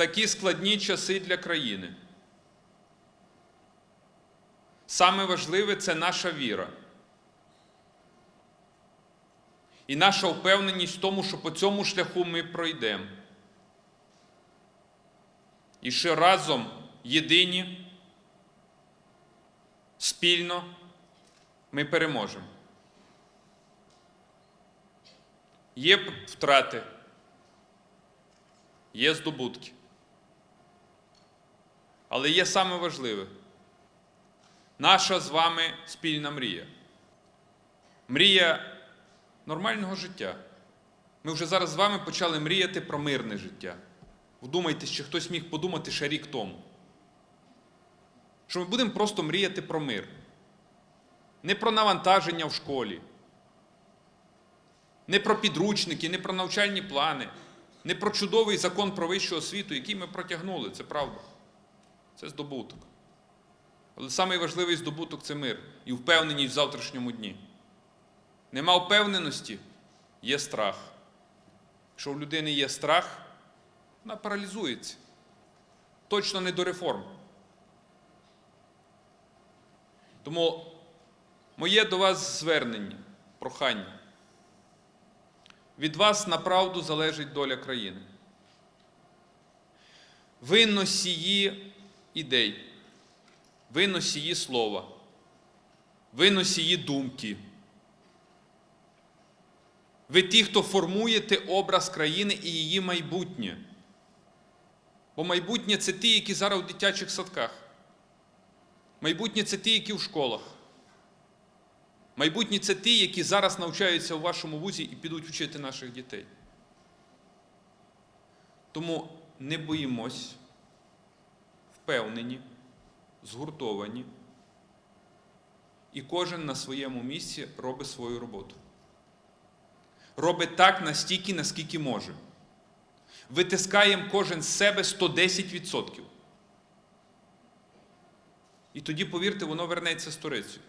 такі складні часи для країни. Саме важливе це наша віра. І наша впевненість в тому, що по цьому шляху ми пройдемо. І що разом єдині, спільно ми переможемо. Є втрати, є здобутки. Але є саме важливе наша з вами спільна мрія. Мрія нормального життя. Ми вже зараз з вами почали мріяти про мирне життя. Вдумайтесь, чи хтось міг подумати ще рік тому. Що ми будемо просто мріяти про мир. Не про навантаження в школі, не про підручники, не про навчальні плани, не про чудовий закон про вищу освіту, який ми протягнули, це правда. Це здобуток. Але найважливий здобуток це мир і впевненість в завтрашньому дні. Нема впевненості, є страх. Якщо в людини є страх, вона паралізується. Точно не до реформ. Тому моє до вас звернення, прохання. Від вас направду залежить доля країни. Ви носії ідей, ви носії слова, ви носії думки. Ви ті, хто формуєте образ країни і її майбутнє. Бо майбутнє це ті, які зараз у дитячих садках. Майбутнє це ті, які в школах. Майбутнє це ті, які зараз навчаються у вашому вузі і підуть вчити наших дітей. Тому не боїмось, впевнені, згуртовані, і кожен на своєму місці робить свою роботу. Робить так настільки, наскільки може. Витискаємо кожен з себе 110%. І тоді, повірте, воно вернеться сторицею.